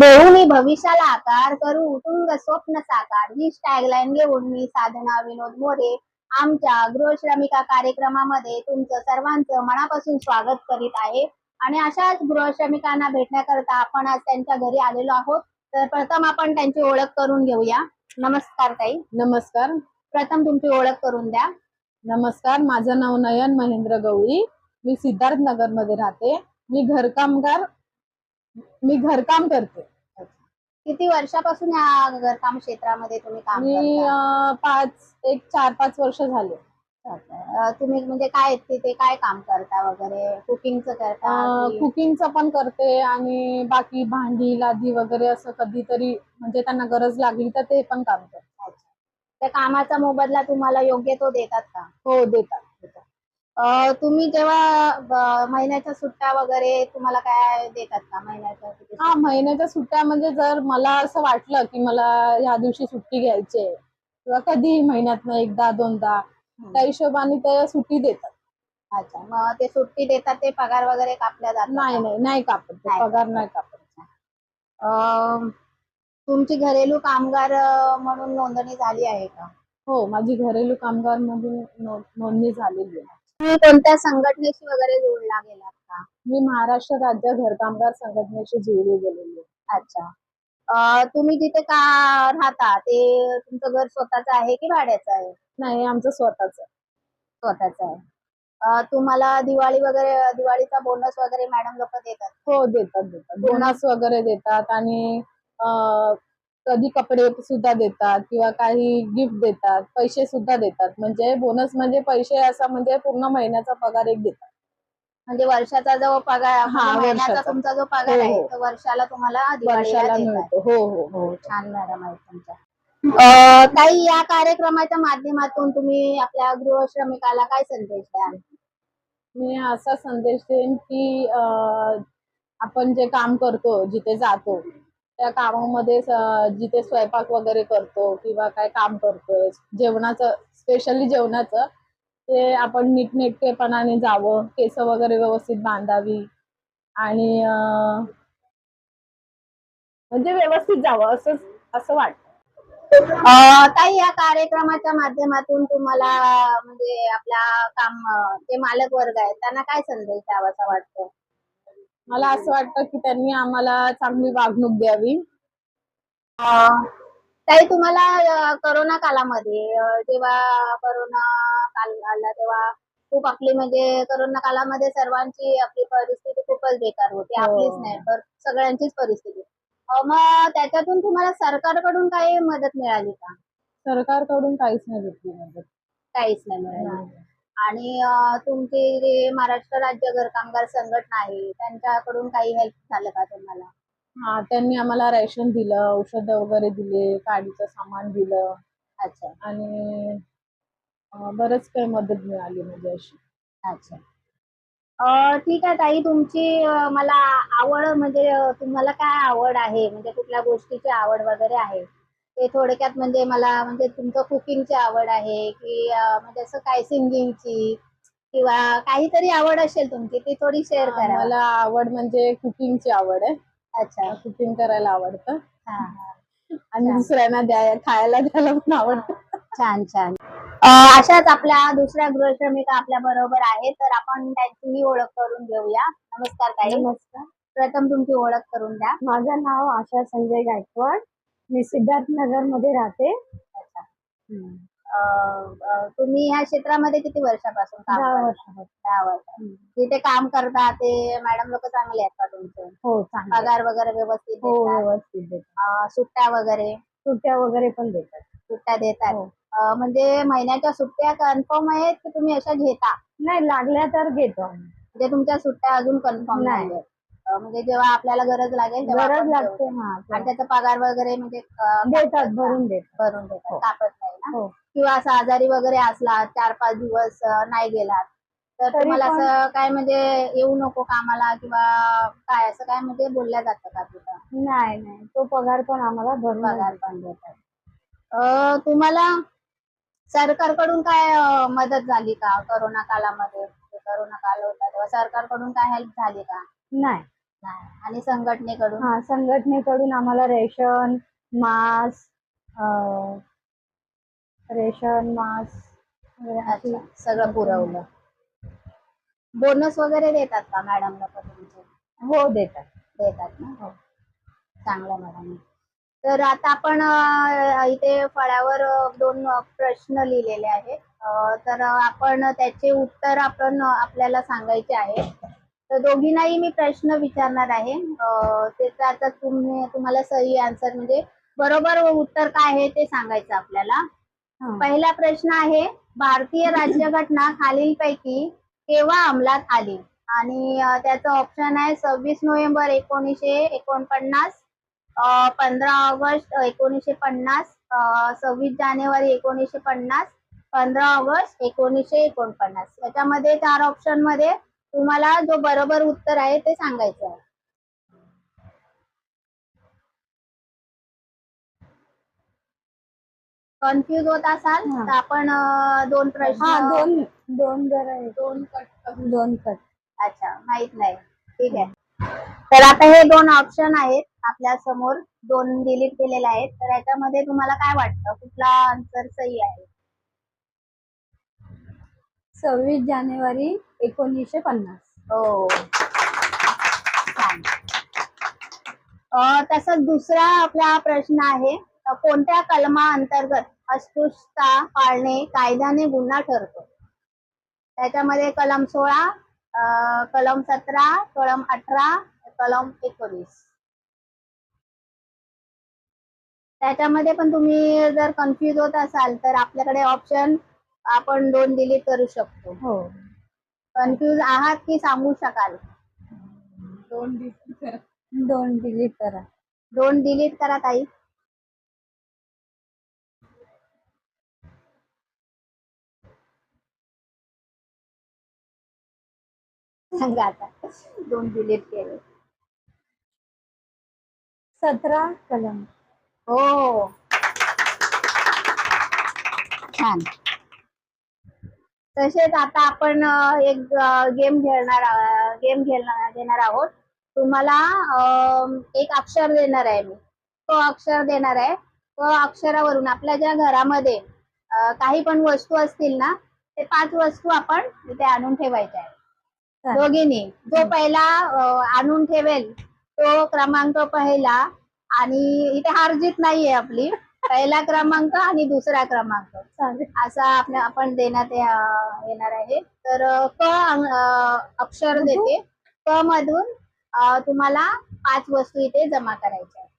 देऊनी भविष्याला आकार करू उतुंग स्वप्न साकार. ही टॅगलाईन घेऊन मी साधना विनोद मोरे आमच्या गृहश्रमिका कार्यक्रमामध्ये तुमचं सर्वांचं मनापासून स्वागत करीत आहे. आणि अशाच गृहश्रमिकांना भेटण्याकरता आपण आज त्यांच्या घरी आलेलो आहोत. तर प्रथम आपण त्यांची ओळख करून घेऊया. नमस्कार ताई. नमस्कार. प्रथम तुमची ओळख करून द्या. नमस्कार. माझं नाव नयन महेंद्र गवळी. मी सिद्धार्थ नगरमध्ये राहते. मी घरकामगार मी घरकाम करते. किती वर्षापासून या घरकाम क्षेत्रामध्ये तुम्ही काम मी करता? अं, पाच एक चार पाच वर्ष झाले. अं, तुम्ही म्हणजे काय तिथे काय काम करता वगैरे? कुकिंगचं करता की- कुकिंगचं पण करते आणि बाकी भांडी लादी वगैरे असं कधीतरी म्हणजे त्यांना गरज लागली तर ते पण काम करते. त्या कामाचा मोबदला तुम्हाला योग्य तो देतात का? हो देतात. तुम्ही जेव्हा महिन्याच्या सुट्ट्या वगैरे तुम्हाला काय देतात का महिन्याच्या हा महिन्याच्या सुट्ट्या म्हणजे जर मला असं वाटलं की मला ह्या दिवशी सुट्टी घ्यायची आहे किंवा कधी महिन्यात एकदा दोनदा त्या हिशोबाने ते सुट्टी देतात. अच्छा मग ते सुट्टी देतात ते पगार वगैरे कापल्या जातात नाही नाही नाही कापत पगार नाही कापत. तुमची घरेलू कामगार म्हणून नोंदणी झाली आहे का? हो माझी घरेलू कामगार मधून नो- नोंदणी झालेली आहे. तुम्ही कोणत्या संघटनेशी वगैरे जोडला गेलात का? मी महाराष्ट्र राज्य घरकामगार संघटनेशी जुळली गेलेली. आहे अच्छा. अं, तुम्ही जिथे का राहता? ते तुमचं घर स्वतःच आहे की भाड्याचं आहे? नाही आमचं स्वतःच आहे. स्वतःच आहे. अं, तुम्हाला दिवाळी वगैरे दिवाळीचा बोनस वगैरे मॅडम लोक देतात? हो देतात देतात. बोनस वगैरे देतात आणि अं, कधी कपडे सुद्धा देतात किंवा काही गिफ्ट देतात पैसे सुद्धा देतात म्हणजे बोनस म्हणजे पैसे असा म्हणजे पूर्ण महिन्याचा पगार एक देतात म्हणजे वर्षाचा जो पगार हा, म्हणजे महिन्याचा वर्षाचा. तुमचा जो पगार हो, आहे हो. तो वर्षाला तुम्हाला दिवाळीला वर्षाला देतात. मिळतो हो हो हो छान मॅडम आहे तुमच्या अं, ताई या कार्यक्रमाच्या माध्यमातून तुम्ही आपल्या गृहश्रमिकाला काय संदेश द्याल मी असा संदेश देईन की अं, आपण जे काम करतो जिथे जातो त्या कामामध्ये जिथे स्वयंपाक वगैरे करतो किंवा काय काम करतोय जेवणाचं स्पेशली जेवणाचं ते आपण नीटनेटकेपणाने जावं केस वगैरे व्यवस्थित बांधावी आणि म्हणजे व्यवस्थित जावं असं असं वाटतं. ताई या कार्यक्रमाच्या माध्यमातून तुम्हाला म्हणजे आपला काम ते जे मालक वर्ग आहेत त्यांना काय संदेश द्यावासा वाटतो? मला असं वाटतं की त्यांनी आम्हाला चांगली वागणूक द्यावी. ताई तुम्हाला करोना कालामध्ये अं, जेव्हा करोना काल आला तेव्हा खूप आपली म्हणजे करोना कालामध्ये सर्वांची आपली परिस्थिती खूपच बेकार होती. हो. आपलीच नाही तर सगळ्यांचीच परिस्थिती. मग त्याच्यातून तुम्हाला सरकारकडून काही मदत मिळाली का? सरकारकडून काहीच नाही भेटली मदत. काहीच नाही मिळाली. आणि तुमची जे महाराष्ट्र राज्य घरकामगार संघटना आहे त्यांच्याकडून काही हेल्प झालं का तुम्हाला? हा त्यांनी आम्हाला रेशन दिलं औषध वगैरे दिले काडीचं सामान दिलं. अच्छा. आणि बरंच काही मदत मिळाली म्हणजे अशी अच्छा. अं, ठीक आहे ताई तुमची अं, मला आवड म्हणजे अं, तुम्हाला काय आवड आहे? म्हणजे कुठल्या गोष्टीची आवड वगैरे आहे? ते थोडक्यात म्हणजे मला म्हणजे तुमचं कुकिंगची आवड आहे की म्हणजे असं काय सिंगिंगची किंवा काहीतरी आवड असेल तुमची ती थोडी शेअर करा. मला आवड म्हणजे कुकिंगची आवड आहे. अच्छा. कुकिंग करायला आवडतं. हा हा. आणि दुसऱ्यांना द्याय खायला द्यायला पण आवडतं. छान छान. अशाच आपल्या दुसऱ्या गृहश्रमिका आपल्या बरोबर आहेत तर आपण त्यांचीही ओळख करून घेऊया. नमस्कार ताई. नमस्कार. प्रथम तुमची ओळख करून द्या. माझं नाव आशा संजय गायकवाड. मी सिद्धार्थ नगरमध्ये राहते अच्छा. अं, अं, तुम्ही ह्या क्षेत्रामध्ये किती वर्षापासून काम दहा करता? वर्षापासून. दहा वर्ष जिथे काम करता ते मॅडम लोक चांगले आहेत का तुमचे हो चांगलं पगार वगैरे व्यवस्थित हो देतात? व्यवस्थित देतात अं, सुट्ट्या वगैरे सुट्ट्या वगैरे पण देतात सुट्ट्या देतात हो. अं, म्हणजे महिन्याच्या सुट्ट्या कन्फर्म आहेत की तुम्ही अशा घेता नाही लागल्या तर घेतो आम्ही म्हणजे तुमच्या सुट्ट्या अजून कन्फर्म नाही. नाही म्हणजे जेव्हा आपल्याला गरज लागेल तेव्हा गरज आपण लागते देऊ. हा आणि त्याचा पगार वगैरे म्हणजे अं, देतात भरून देतात? भरून देतात हो. कापत नाही ना. हो. किंवा असं आजारी वगैरे असला चार पाच दिवस अं, नाही गेलात तर तरी तुम्हाला पण- असं काय म्हणजे येऊ नको कामाला किंवा काय असं काय म्हणजे बोलल्या जातं का तिथं? नाही नाही. तो पगार पण आम्हाला भरून पगार पण. देतात. अं, तुम्हाला सरकारकडून काय अं, मदत झाली का? करोना कालामध्ये करोना काल होता तेव्हा सरकारकडून काय हेल्प झाली का? नाही. आणि संघटनेकडून? हा संघटनेकडून आम्हाला रेशन मास्क अं, रेशन मास्क वगैरे अशी अच्छा सगळं पुरवलं. बोनस वगैरे देतात का मॅडम लोक तुमचे? हो देतात. देतात ना? हो. चांगलं मॅडम. तर आता आपण अं, इथे फळ्यावर अं, दोन अं, प्रश्न लिहिलेले आहेत. अं, तर आपण त्याचे उत्तर आपण अं, आपल्याला सांगायचे आहे तर दोघींनाही मी प्रश्न विचारणार आहे. अं, त्याचा आता तुम्ही तुम्हाला सही आन्सर म्हणजे बरोबर उत्तर काय आहे ते सांगायचं आपल्याला. पहिला प्रश्न आहे भारतीय राज्यघटना खालीलपैकी केव्हा अंमलात आली? आणि त्याचं ऑप्शन आहे सव्वीस नोव्हेंबर एकोणीसशे एकोणपन्नास पंधरा ऑगस्ट एकोणीसशे पन्नास सव्वीस जानेवारी एकोणीसशे पन्नास पंधरा ऑगस्ट एकोणीसशे एकोणपन्नास. याच्यामध्ये चार ऑप्शनमध्ये तुम्हाला जो बरोबर उत्तर आहे ते सांगायचं आहे. कन्फ्युज होत असाल. तर आपण अं, दोन हा प्रश्न दोन दोन जरा आहेत. दोन कट दोन कट. अच्छा माहीत नाही. ठीक आहे. तर आता हे दोन ऑप्शन आहेत आपल्यासमोर. दोन डिलीट केलेले आहेत. तर याच्यामध्ये तुम्हाला काय वाटतं? कुठला आन्सर सही आहे? सव्वीस जानेवारी एकोणीसशे पन्नास. हो. तसंच दुसरा आपला प्रश्न आहे कोणत्या कलमा अंतर्गत अस्पृश्यता पाळणे कायद्याने गुन्हा ठरतो? त्याच्यामध्ये कलम सोळा कलम सतरा कलम अठरा कलम एकोणीस. त्याच्यामध्ये पण तुम्ही जर कन्फ्युज होत असाल तर आपल्याकडे ऑप्शन आपण दोन डिलीट करू शकतो. हो. कन्फ्युज आहात की सांगू शकाल? दोन डिलीट करा. दोन डिलीट करा. दोन डिलीट करा ताई. सांगा आता. दोन डिलीट केले. सतरा कलम. हो. छान. तसेच आता आपण एक गेम खेळणार गेम खेळणार घेणार आहोत. तुम्हाला एक अक्षर देणार आहे मी. तो अक्षर देणार आहे. तो अक्षरावरून आपल्या ज्या घरामध्ये काही पण वस्तू असतील ना ते पाच वस्तू आपण इथे आणून ठेवायच्या चालेल. दोघींनी जो पहिला आणून ठेवेल तो क्रमांक पहिला आणि इथे हार जीत नाहीये आपली. पहिला क्रमांक आणि दुसरा क्रमांक. चालेल. असा आपल्या आपण देण्यात या- येणार आहे. तर क अं, अक्षर देते. क मधून अं, तुम्हाला पाच वस्तू इथे जमा करायच्या आहेत.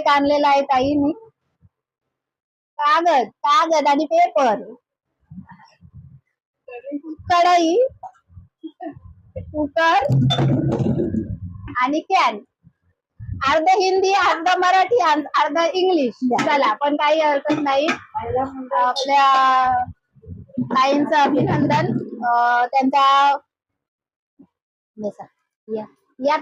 केक आणलेला आहे ताईने. कागद कागद आणि पेपर कढई कुकर आणि कॅन अर्ध हिंदी अर्ध मराठी अर्ध इंग्लिश. चला पण काही हरकत नाही. आपल्या ताईंचं अभिनंदन. त्यांचा या या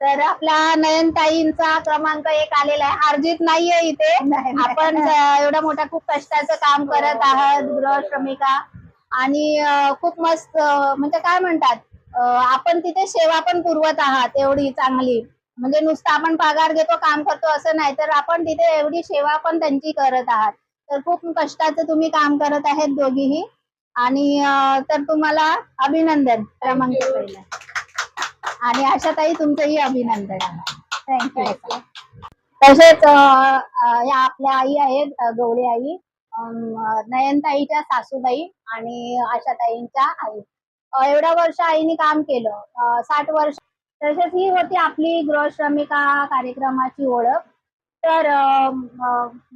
तर आपल्या नयनताईंचा क्रमांक एक आलेला आहे. हारजीत नाहीये इथे. आपण अं, एवढ्या मोठ्या खूप कष्टाचं काम करत आहात गृहश्रमिका. आणि खूप मस्त म्हणजे काय म्हणतात आपण तिथे सेवा पण पुरवत आहात एवढी चांगली. म्हणजे नुसतं आपण पगार घेतो काम करतो असं नाही तर आपण तिथे एवढी सेवा पण त्यांची करत आहात. तर खूप कष्टाचं तुम्ही काम करत आहेत दोघीही. आणि तर तुम्हाला अभिनंदन क्रमांक पहिला. आणि आशाताई तुमचंही अभिनंदन. थँक्यू तसेच या आपल्या आई आहेत गौरी आई नयनताईच्या सासूबाई आणि आशाताईंच्या आई. एवढ्या वर्ष आईने काम केलं. साठ वर्ष तसेच ही होती आपली गृहश्रमिका कार्यक्रमाची ओळख. तर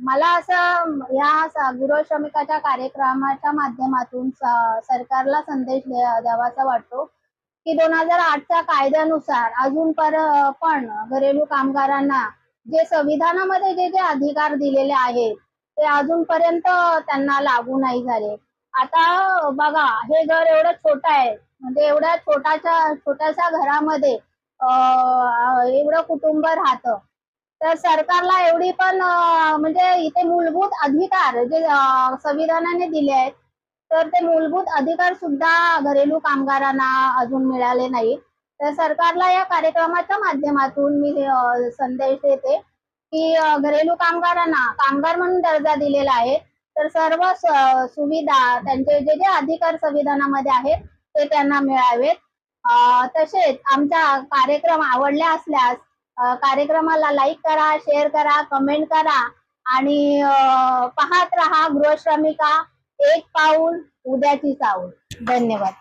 मला असं या गृहश्रमिकाच्या कार्यक्रमाच्या माध्यमातून सरकारला संदेश द्यावासा वाटतो की दोन हजार आठच्या कायद्यानुसार अजून पर पण घरेलू कामगारांना जे संविधानामध्ये जे जे अधिकार दिलेले आहेत ते अजूनपर्यंत त्यांना लागू नाही झाले. आता बघा हे घर एवढं छोटं आहे. म्हणजे एवढ्या छोट्याच्या छोट्याशा घरामध्ये एवढं कुटुंब राहतं. तर सरकारला एवढी पण म्हणजे इथे मूलभूत अधिकार जे संविधानाने दिले आहेत तर ते मूलभूत अधिकार सुद्धा घरेलू कामगारांना अजून मिळाले नाही तर सरकारला या कार्यक्रमाच्या माध्यमातून मी संदेश देते की घरेलू कामगारांना कामगार म्हणून दर्जा दिलेला आहे तर सर्व सुविधा त्यांचे जे जे अधिकार संविधानामध्ये आहेत ते त्यांना मिळावेत. तसेच आमचा कार्यक्रम आवडला असल्यास कार्यक्रमाला लाईक करा शेअर करा कमेंट करा आणि पाहत रहा गृहश्रमिका. एक पाऊल उद्याची साऊल धन्यवाद.